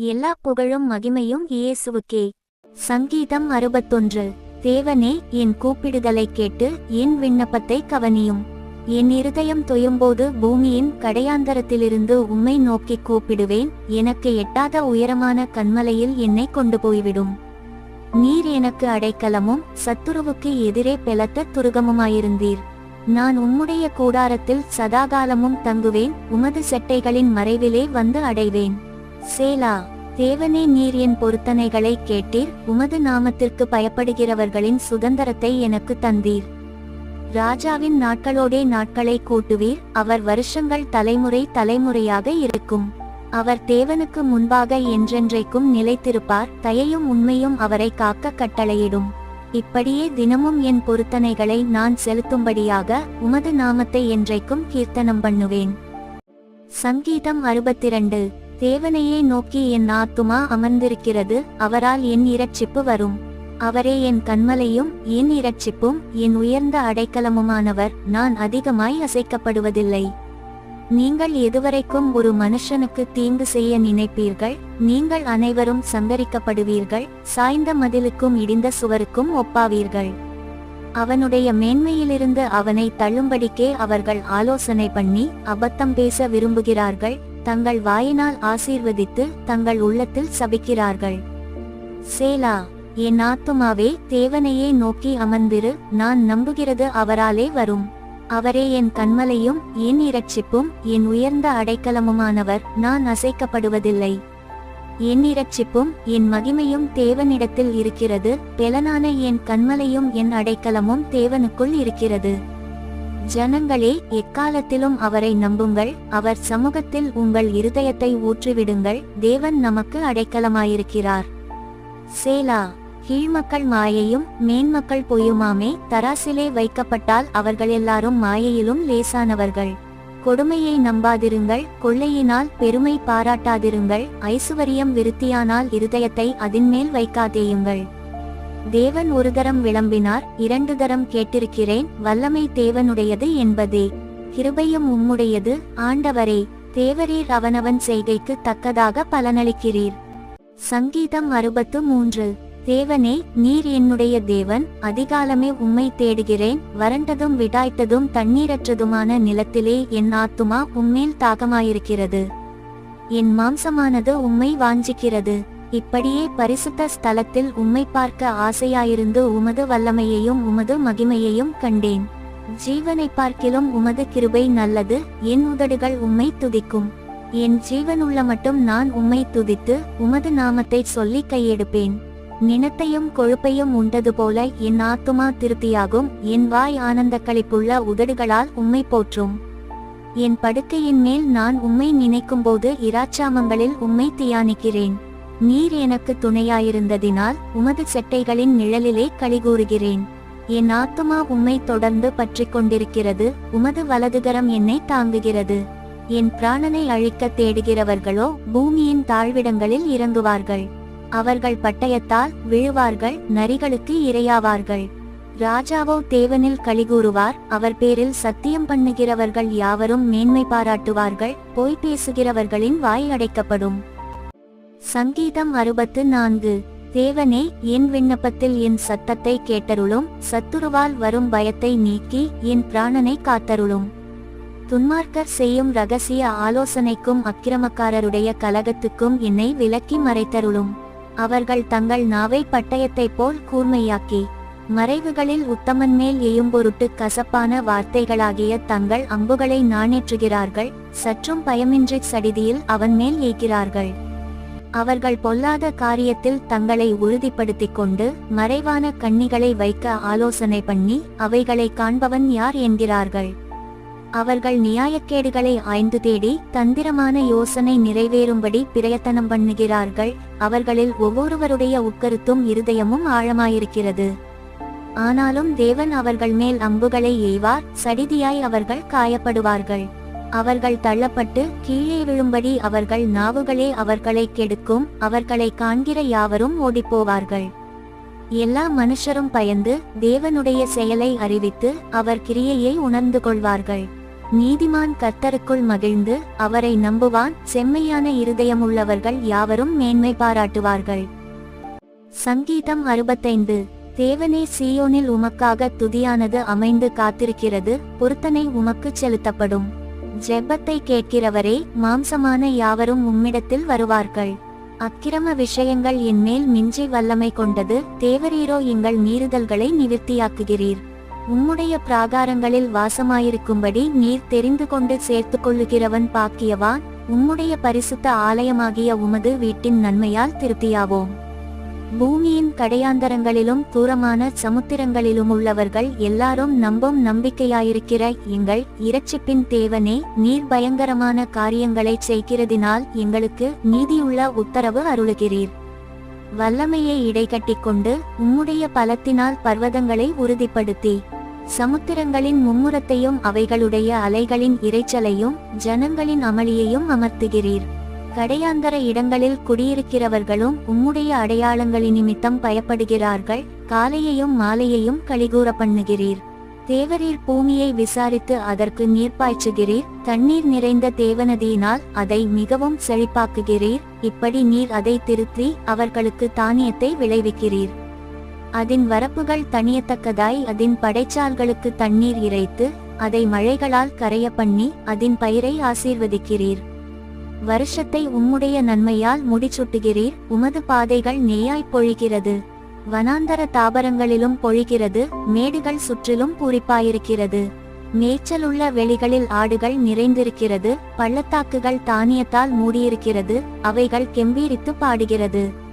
எல்லா புகழும் மகிமையும் இயேசுவுக்கே. சங்கீதம் அறுபத்தொன்று. தேவனே என் கூப்பிடுதலை கேட்டு என் விண்ணப்பத்தை கவனியும். என் இருதயம் தொயும்போது பூமியின் கடையாந்தரத்திலிருந்து உம்மை நோக்கி கூப்பிடுவேன். எனக்கு எட்டாத உயரமான கண்மலையில் என்னை கொண்டு போய்விடும் நீர் எனக்கு அடைக்கலமும் சத்துருவுக்கு எதிரே பெலத்த துருகமுமாயிருந்தீர். நான் உம்முடைய கூடாரத்தில் சதாகாலமும் தங்குவேன். உமது செட்டைகளின் மறைவிலே வந்து அடைவேன். சேலா தேவனே நீர் என் பொருத்தனைகளை கேட்டீர் உமது நாமத்திற்கு பயப்படுகிறவர்களின் சுதந்திரத்தை எனக்கு தந்தீர். ராஜாவின் நாட்களோடே நாட்களை கூட்டுவீர் அவர் வருஷங்கள் தலைமுறை தலைமுறையாக இருக்கும். அவர் தேவனுக்கு முன்பாக என்றென்றைக்கும் நிலைத்திருப்பார் தயையும் உண்மையும் அவரை காக்க கட்டளையிடும். இப்படியே தினமும் என் பொருத்தனைகளை நான் செலுத்தும்படியாக உமது நாமத்தை என்றைக்கும் கீர்த்தனம் பண்ணுவேன். சங்கீதம் அறுபத்திரண்டு. தேவனையே நோக்கி என் ஆத்துமா அமர்ந்திருக்கிறது அவரால் என் இரட்சிப்பு வரும். அவரே என் கண்மலையும் என் இரட்சிப்பும் என் உயர்ந்த அடைக்கலமுமானவர் நான் அதிகமாய் அசைக்கப்படுவதில்லை. நீங்கள் எதுவரைக்கும் ஒரு மனுஷனுக்கு தீங்கு செய்ய நினைப்பீர்கள் நீங்கள் அனைவரும் சந்தரிக்கப்படுவீர்கள் சாய்ந்த மதிலுக்கும் இடிந்த சுவருக்கும் ஒப்பாவீர்கள். அவனுடைய மேன்மையிலிருந்து அவனை தள்ளும்படிக்கே அவர்கள் ஆலோசனை பண்ணி அபத்தம் பேச விரும்புகிறார்கள் தங்கள் வாயினால் ஆசீர்வதித்து தங்கள் உள்ளத்தில் சபிக்கிறார்கள். சேலா என் ஆத்துமாவே தேவனையே நோக்கி அமர்ந்திரு நான் நம்புகிறது அவராலே வரும். அவரே என் கண்மலையும் என் இரட்சிப்பும் என் உயர்ந்த அடைக்கலமுமானவர் நான் அசைக்கப்படுவதில்லை. என் இரட்சிப்பும் என் மகிமையும் தேவனிடத்தில் இருக்கிறது பெலனான என் கண்மலையும் என் அடைக்கலமும் தேவனுக்குள் இருக்கிறது. ஜனங்களே எக்காலத்திலும் அவரை நம்புங்கள். அவர் சமூகத்தில் உங்கள் இருதயத்தை ஊற்றிவிடுங்கள். தேவன் நமக்கு அடைக்கலமாயிருக்கிறார். சேலா கீழ்மக்கள் மாயையும் மேன்மக்கள் பொய்யுமாமே. தராசிலே வைக்கப்பட்டால் அவர்கள் எல்லாரும் மாயையிலும் லேசானவர்கள். கொடுமையை நம்பாதிருங்கள். கொள்ளையினால் பெருமை பாராட்டாதிருங்கள். ஐசுவரியம் விருத்தியானால் இருதயத்தை அதின்மேல் வைக்காதேயுங்கள். தேவன் ஒரு தரம் விளம்பினார் இரண்டு தரம் கேட்டிருக்கிறேன் வல்லமை தேவனுடையது என்பதே. கிருபையும் உம்முடையது ஆண்டவரே தேவரீர் அவனவன் செய்கைக்கு தக்கதாக பலனளிக்கிறீர். சங்கீதம் அறுபத்து மூன்று. தேவனே நீர் என்னுடைய தேவன் அதிகாலமே உம்மை தேடுகிறேன் வறண்டதும் விடாய்த்ததும் தண்ணீரற்றதுமான நிலத்திலே என் ஆத்துமா உம்மேல் தாகமாயிருக்கிறது. என் மாம்சமானது உம்மை வாஞ்சிக்கிறது. இப்படியே பரிசுத்த ஸ்தலத்தில் உம்மை பார்க்க ஆசையாயிருந்து உமது வல்லமையையும் உமது மகிமையையும் கண்டேன். ஜீவனை பார்க்கிலும் உமது கிருபை நல்லது என் உதடுகள் உம்மை துதிக்கும். என் ஜீவனுள்ள மட்டும் நான் உம்மை துதித்து உமது நாமத்தை சொல்லி கையெடுப்பேன். நினத்தையும் கொழுப்பையும் உண்டது போல என் ஆத்துமா திருப்தியாகும் என் வாய் ஆனந்த களிப்புள்ள உதடுகளால் உம்மை போற்றும். என் படுக்கையின் மேல் நான் உம்மை நினைக்கும்போது இராச்சாமங்களில் உம்மை தியானிக்கிறேன். நீர் எனக்கு துணையாயிருந்ததினால் உமது செட்டைகளின் நிழலிலே கழிகூறுகிறேன் என் ஆத்துமா உம்மை தொடர்ந்து பற்றிக் கொண்டிருக்கிறது உமது வலதுகரம் என்னை தாங்குகிறது. என் பிராணனை அழிக்க தேடுகிறவர்களோ பூமியின் தாழ்விடங்களில் இறங்குவார்கள். அவர்கள் பட்டயத்தால் விழுவார்கள் நரிகளுக்கு இரையாவார்கள். ராஜாவோ தேவனில் கலிகூறுவார் அவர் பேரில் சத்தியம் பண்ணுகிறவர்கள் யாவரும் மேன்மை பாராட்டுவார்கள் பொய் பேசுகிறவர்களின் வாய் அடைக்கப்படும். சங்கீதம் அறுபத்து நான்கு. தேவனே என் விண்ணப்பத்தில் என் சத்தத்தை கேட்டருளும். சத்துருவால் வரும் பயத்தை நீக்கி என் பிராணனை காத்தருளும். துன்மார்க்கர் செய்யும் ரகசிய ஆலோசனைக்கும் அக்கிரமக்காரருடைய கலகத்துக்கும் என்னை விலக்கி மறைத்தருளும். அவர்கள் தங்கள் நாவை பட்டயத்தைப் போல் கூர்மையாக்கி மறைவுகளில் உத்தமன் மேல் எயும்பொருட்டு கசப்பான வார்த்தைகளாகிய தங்கள் அம்புகளை நாணேற்றுகிறார்கள். சற்றும் பயமின்றி சடிதியில் அவன் மேல் ஏய்கிறார்கள் அவர்கள் பொல்லாத காரியத்தில் தங்களை உறுதிப்படுத்திக் கொண்டு மறைவான கண்ணிகளை வைக்க ஆலோசனை பண்ணி அவைகளை காண்பவன் யார் என்கிறார்கள்? அவர்கள் நியாயக்கேடுகளை ஆய்ந்து தேடி தந்திரமான யோசனை நிறைவேறும்படி பிரயத்தனம் பண்ணுகிறார்கள். அவர்களில் ஒவ்வொருவருடைய உட்கருத்தும் இருதயமும் ஆழமாயிருக்கிறது. ஆனாலும் தேவன் அவர்கள் மேல் அம்புகளை எய்வார் சடிதியாய் அவர்கள் காயப்படுவார்கள். அவர்கள் தள்ளப்பட்டு கீழே விழும்படி அவர்கள் நாவுகளே அவர்களை கெடுக்கும் அவர்களை காண்கிற யாவரும் ஓடிப்போவார்கள். எல்லா மனுஷரும் பயந்து தேவனுடைய செயலை அறிவித்து அவர் கிரியையை உணர்ந்து கொள்வார்கள். நீதிமான் கர்த்தருக்குள் மகிழ்ந்து அவரை நம்புவான் செம்மையான இருதயமுள்ளவர்கள் யாவரும் மேன்மை பாராட்டுவார்கள். சங்கீதம் அறுபத்தைந்து தேவனே சீயோனில் உமக்காக துதியானது அமைந்து காத்திருக்கிறது பொருத்தனை உமக்குச் செலுத்தப்படும். ஜெபத்தை கேட்கிறவரே மாம்சமான யாவரும் உம்மிடத்தில் வருவார்கள். அக்கிரம விஷயங்கள் என்மேல் மிஞ்சி வல்லமை கொண்டது தேவரீரோ எங்கள் மீறுதல்களை நிவர்த்தியாக்குகிறீர். உம்முடைய பிராகாரங்களில் வாசமாயிருக்கும்படி நீர் தெரிந்து கொண்டு சேர்த்துக் கொள்ளுகிறவன் பாக்கியவான் உம்முடைய பரிசுத்த ஆலயமாகிய உமது வீட்டின் நன்மையால் திருப்தியாவோம். பூமியின் கடையாந்தரங்களிலும் தூரமான சமுத்திரங்களிலும் உள்ளவர்கள் எல்லாரும் நம்பும் நம்பிக்கையாயிருக்கிற எங்கள் இரட்சிப்பின் தேவனே நீர் பயங்கரமான காரியங்களைச் செய்கிறதினால் எங்களுக்கு நீதியுள்ள உத்தரவு அருளுகிறீர். வல்லமையை இடைகட்டிக் கொண்டு உம்முடைய பலத்தினால் பர்வதங்களை உறுதிப்படுத்தி சமுத்திரங்களின் மும்முரத்தையும் அவைகளுடைய அலைகளின் இரைச்சலையும் ஜனங்களின் அமளியையும் அமர்த்துகிறீர். கடையாந்தர இடங்களில் குடியிருக்கிறவர்களும் உம்முடைய அடையாளங்களின் நிமித்தம் பயப்படுகிறார்கள் காலையையும் மாலையையும் கழிகூற பண்ணுகிறீர் தேவரீர் பூமியை விசாரித்து அதற்கு நீர் பாய்ச்சுகிறீர் தண்ணீர் நிறைந்த தேவநதியினால் அதை மிகவும் செழிப்பாக்குகிறீர் இப்படி நீர் அதை திருத்தி அவர்களுக்கு தானியத்தை விளைவிக்கிறீர். அதன் வரப்புகள் தணியத்தக்கதாய் அதன் படைச்சால்களுக்கு தண்ணீர் இறைத்து அதை மழைகளால் கரைய பண்ணி அதன் பயிரை ஆசீர்வதிக்கிறீர். வருஷத்தை உம்முடைய நன்மையால் முடிச்சுட்டுகிறீர் உமது பாதைகள் நெய்யாய் பொழிகிறது. வனாந்தர தாபரங்களிலும் பொழிகிறது. மேடுகள் சுற்றிலும் பூரிப்பாயிருக்கிறது. மேய்ச்சலுள்ள வெளிகளில் ஆடுகள் நிறைந்திருக்கிறது. பள்ளத்தாக்குகள் தானியத்தால் மூடியிருக்கிறது. அவைகள் கெம்பீரித்து பாடுகிறது.